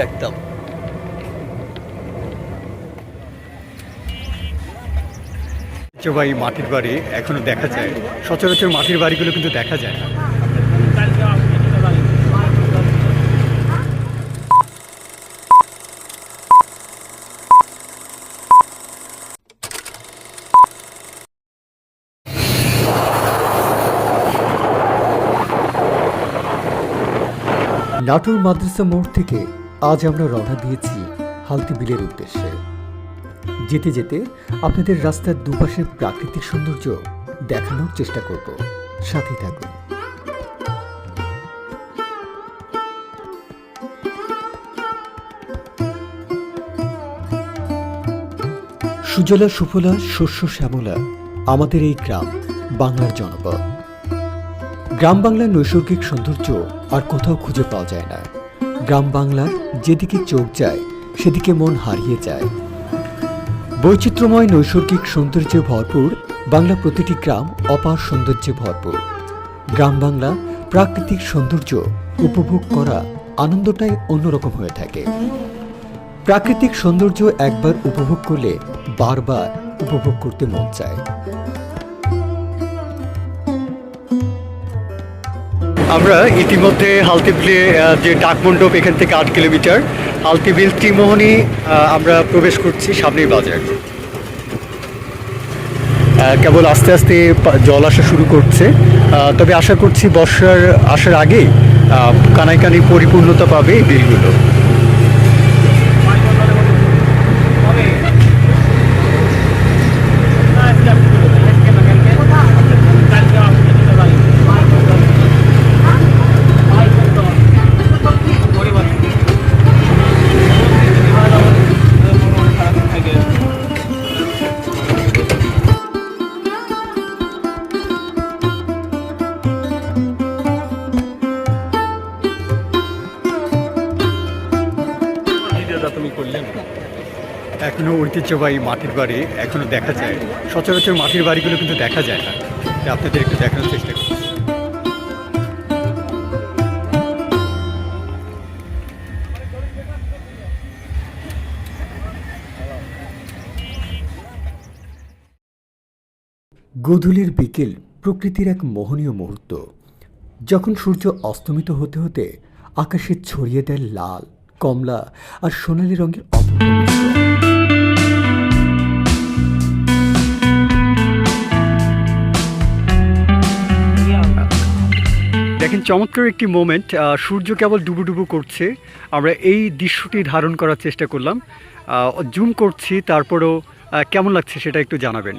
রাখতাম ঐতিহ্যবাহী মাটির বাড়ি এখনও দেখা যায়। সচরাচর মাটির বাড়িগুলো কিন্তু দেখা যায় না। নাটোর মাদ্রাসা মোড় থেকে আজ আমরা রওনা দিয়েছি হালতি বিলের উদ্দেশ্যে। যেতে যেতে আপনাদের রাস্তার দুপাশের প্রাকৃতিক সৌন্দর্য দেখানোর চেষ্টা করব। সাথে থাকুন। সুজলা, সুফলা, শস্য, শ্যামলা আমাদের এই গ্রাম, বাংলার জনপদ। গ্রাম বাংলার নৈসর্গিক সৌন্দর্য আর কোথাও খুঁজে পাওয়া যায় না। গ্রাম বাংলার যেদিকে চোখ যায়, সেদিকে মন হারিয়ে যায়। বৈচিত্র্যময় নৈসর্গিক সৌন্দর্যে ভরপুর বাংলা প্রতিটি গ্রাম অপার সৌন্দর্যে ভরপুর। গ্রাম বাংলা প্রাকৃতিক সৌন্দর্য উপভোগ করা আনন্দটাই অন্যরকম হয়ে থাকে। প্রাকৃতিক সৌন্দর্য একবার উপভোগ করলে বারবার উপভোগ করতে মন চায়। আমরা ইতিমধ্যে হালতিবিলে যে ডাকমণ্ডপ এখান থেকে আট কিলোমিটার, হালতিবিল ত্রিমোহনী আমরা প্রবেশ করছি সামনের বাজার। কেবল আস্তে আস্তে জল আসা শুরু করছে। তবে আশা করছি বর্ষার, আসার আগে কানাই কানি পরিপূর্ণতা পাবে এই বিলগুলো। তুমি করলেন এখনও ঐতিহ্যবাহী মাটির বাড়ি এখনও দেখা যায়। সচরাচর মাটির বাড়িগুলো কিন্তু দেখা যায় না। আপনাদের একটু দেখানোর চেষ্টা করছি। গোধূলির বিকেল প্রকৃতির এক মোহনীয় মুহূর্ত। যখন সূর্য অস্তমিত হতে হতে আকাশে ছড়িয়ে দেয় লাল কমলা আর সোনালী রঙের দেখেন, চমৎকার একটি মোমেন্ট সূর্য কেবল ডুবুডুবু করছে। আমরা এই দৃশ্যটি ধারণ করার চেষ্টা করলাম। জুম করছি, তারপরেও কেমন লাগছে সেটা একটু জানাবেন।